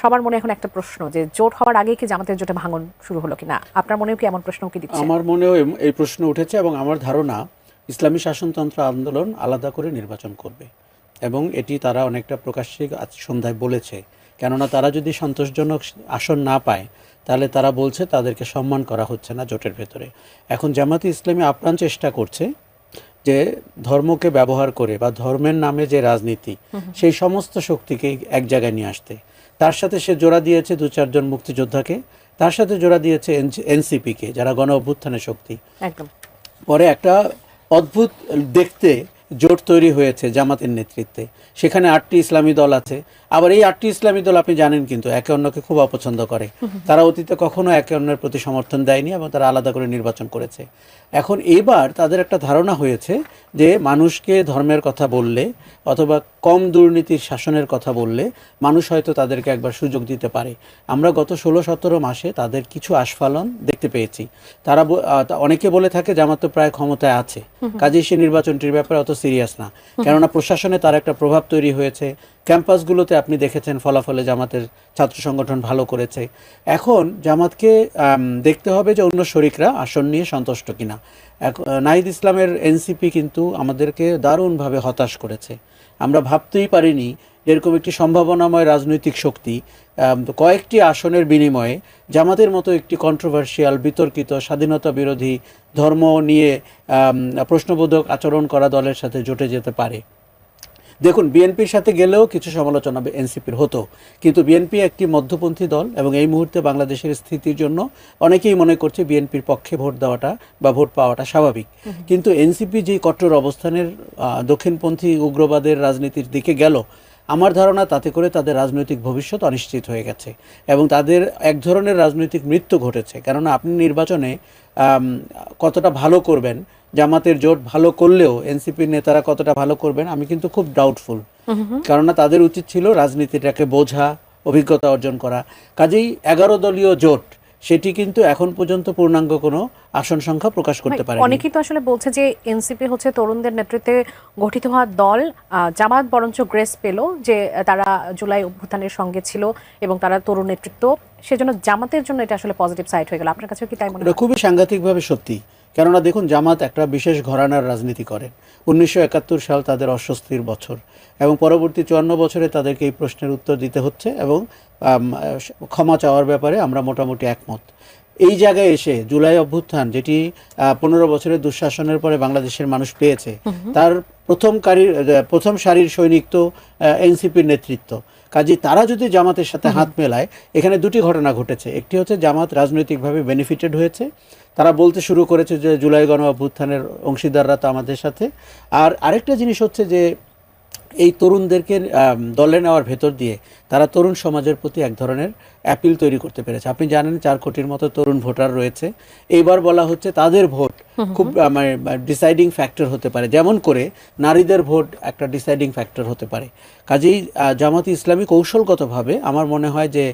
সবার মনে এখন একটা প্রশ্ন যে জোট হওয়ার আগে কি জামাতের জোটে ভাঙন শুরু হলো কিনা? আপনার মনেও কি এমন প্রশ্ন কি দিচ্ছে? আমার মনেও এই প্রশ্ন উঠেছে এবং আমার ধারণা ইসলামী শাসনতন্ত্র আন্দোলন আলাদা করে নির্বাচন করবে। এবং এটি তারা অনেকটা প্রকাশ্যে আজ সন্ধ্যায় বলেছে। কেননা তারা যদি সন্তোষজনক আসন না পায় তাহলে তারা বলছে তাদেরকে সম্মান করা হচ্ছে না জোটের ভেতরে। এখন জামাতে ইসলামী আপ্রাণ চেষ্টা করছে যে ধর্মকে ব্যবহার করে বা ধর্মের নামে যে রাজনীতি সেই সমস্ত শক্তিকে এক জায়গায় নিয়ে আসতে। তার সাথে সে জোড়া দিয়েছে দু চারজন মুক্তিযোদ্ধাকে তার সাথে জোড়া দিয়েছে এনসিপিকে যারা গণ অভ্যুত্থানের শক্তি পরে একটা অদ্ভুত দেখতে জোট তৈরি হয়েছে জামাতের নেতৃত্বে। সেখানে আটটি ইসলামী দল আছে। আবার এই আটটি ইসলামী দল আপনি জানেন কিন্তু একে অন্যকে খুব অপছন্দ করে। তারা অতীতে কখনো একে অন্যের প্রতি সমর্থন দেয়নি এবং তারা আলাদা করে নির্বাচন করেছে। এখন এবার তাদের একটা ধারণা হয়েছে যে মানুষকে ধর্মের কথা বললে অথবা কম দুর্নীতির শাসনের কথা বললে মানুষ হয়তো তাদেরকে একবার সুযোগ দিতে পারে। আমরা গত ষোলো সতেরো মাসে তাদের কিছু আস্ফালন দেখতে পেয়েছি। তারা অনেকে বলে থাকে জামাত তো প্রায় ক্ষমতায় আছে। কাজেই সে নির্বাচনটির ব্যাপারে অত সিরিয়াস না। কেননা প্রশাসনে তার একটা প্রভাব তৈরি হয়েছে। ক্যাম্পাসগুলোতে আপনি দেখেছেন ফলাফলে জামাতের ছাত্র সংগঠন ভালো করেছে। এখন জামাতকে দেখতে হবে যে অন্য শরিকরা আসন নিয়ে সন্তুষ্ট কিনা। নাহিদ ইসলামের এনসিপি কিন্তু আমাদেরকে দারুণভাবে হতাশ করেছে। আমরা ভাবতেই পারিনি এরকম একটি সম্ভাবনাময় রাজনৈতিক শক্তি কয়েকটি আসনের বিনিময়ে জামাতের মতো একটি কন্ট্রোভার্সিয়াল বিতর্কিত স্বাধীনতা বিরোধী ধর্ম নিয়ে প্রশ্নবোধক আচরণ করা দলের সাথে জোটে যেতে পারে। দেখুন বিএনপির সাথে গেলেও কিছু সমালোচনা এনসিপির হতো কিন্তু বিএনপি একটি মধ্যপন্থী দল এবং এই মুহূর্তে বাংলাদেশের স্থিতির জন্য অনেকেই মনে করছে বিএনপির পক্ষে ভোট দেওয়াটা বা ভোট পাওয়াটা স্বাভাবিক। কিন্তু এনসিপি যে কট্টর অবস্থানের দক্ষিণপন্থী উগ্রবাদের রাজনীতির দিকে গেল আমার ধারণা তাতে করে তাদের রাজনৈতিক ভবিষ্যৎ অনিশ্চিত হয়ে গেছে এবং তাদের এক ধরনের রাজনৈতিক মৃত্যু ঘটেছে। কেননা আপনি নির্বাচনে কতটা ভালো করবেন জামাতের জোট ভালো করলেও এনসিপির নেতারা কতটা ভালো করবেন আমি কিন্তু খুব ডাউটফুল কেননা তাদের উচিত ছিল রাজনীতিটাকে বোঝা অভিজ্ঞতা অর্জন করা। কাজেই এগারো দলীয় জোট সেটি কিন্তু এখন পর্যন্ত পূর্ণাঙ্গ কোনো আসন সংখ্যা প্রকাশ করতে পারে অনেকেই তো আসলে বলছে যে এনসিপি হচ্ছে তরুণদের নেতৃত্বে গঠিত হওয়া দল। আহ, জামাত বরঞ্চ গ্রেস পেল যে তারা জুলাই অভ্যুত্থানের সঙ্গে ছিল এবং তারা তরুণ নেতৃত্ব। সেজন্য জামাতের জন্য এটা আসলে পজিটিভ সাইড হয়ে গেল। আপনার কাছে কি তাই মনে হয়? খুবই সাংঘাতিকভাবে সত্যি। কেননা দেখুন জামাত একটা বিশেষ ঘরানার রাজনীতি করেন উনিশশো একাত্তর সাল তাদের অস্বস্তির বছর এবং পরবর্তী চুয়ান্ন বছরে তাদেরকে এই প্রশ্নের উত্তর দিতে হচ্ছে এবং ক্ষমা চাওয়ার ব্যাপারে আমরা মোটামুটি একমত। এই জায়গায় এসে জুলাই অভ্যুত্থান যেটি পনেরো বছরের দুঃশাসনের পরে বাংলাদেশের মানুষ পেয়েছে তার প্রথম কারির প্রথম সারির সৈনিক তো এনসিপির নেতৃত্ব। কাজে তারা যদি জামাতের সাথে হাত মেলায় এখানে দুটি ঘটনা ঘটেছে। একটি হচ্ছে জামাত রাজনৈতিকভাবে বেনিফিটেড হয়েছে। তারা বলতে শুরু করেছে যে জুলাই গণ অভ্যুত্থানের অংশীদাররা তো আমাদের সাথে। আর আরেকটা জিনিস হচ্ছে যে এই তরুণদেরকে দলে নেওয়ার ভেতর দিয়ে তারা তরুণ সমাজের প্রতি এক ধরনের অ্যাপিল তৈরি করতে পেরেছে। আপনি জানেন চার কোটির মতো তরুণ ভোটার রয়েছে। এইবার বলা হচ্ছে তাদের ভোট খুব মানে ডিসাইডিং ফ্যাক্টর হতে পারে। যেমন করে নারীদের ভোট একটা ডিসাইডিং ফ্যাক্টর হতে পারে। কাজেই জামাতি ইসলামী কৌশলগতভাবে আমার মনে হয় যে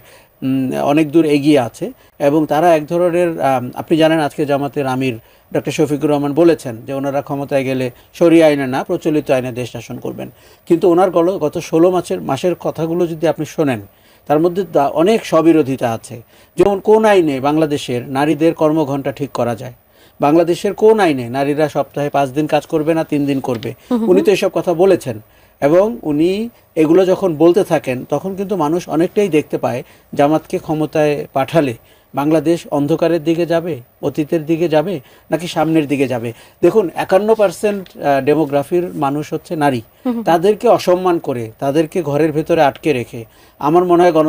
অনেক দূর এগিয়ে আছে এবং তারা এক ধরনের আপনি জানেন আজকে জামাতের আমির ডক্টর শফিকুর রহমান বলেছেন যে ওনারা ক্ষমতায় গেলে সরিয়ে আইনে না প্রচলিত আইনে দেশ শাসন করবেন। কিন্তু ওনার গল গত ষোলো মাসের মাসের কথাগুলো যদি আপনি শোনেন তার মধ্যে অনেক স্ববিরোধিতা আছে। যেমন কোন আইনে বাংলাদেশের নারীদের কর্মঘণ্টা ঠিক করা যায়? বাংলাদেশের কোন আইনে নারীরা সপ্তাহে পাঁচ দিন কাজ করবে না তিন দিন করবে? উনি তো এসব কথা বলেছেন। এবং উনি এগুলো যখন বলতে থাকেন তখন কিন্তু মানুষ অনেকটাই দেখতে পায় জামাতকে ক্ষমতায় পাঠালে। বাংলাদেশ অন্ধকারের দিকে যাবে? অতীতের দিকে যাবে? নাকি সামনের দিকে যাবে? দেখুন একান্ন পার্সেন্ট ডেমোগ্রাফির মানুষ হচ্ছে নারী। তাদেরকে অসম্মান করে তাদেরকে ঘরের ভেতরে আটকে রেখে। আমার মনে হয় গণ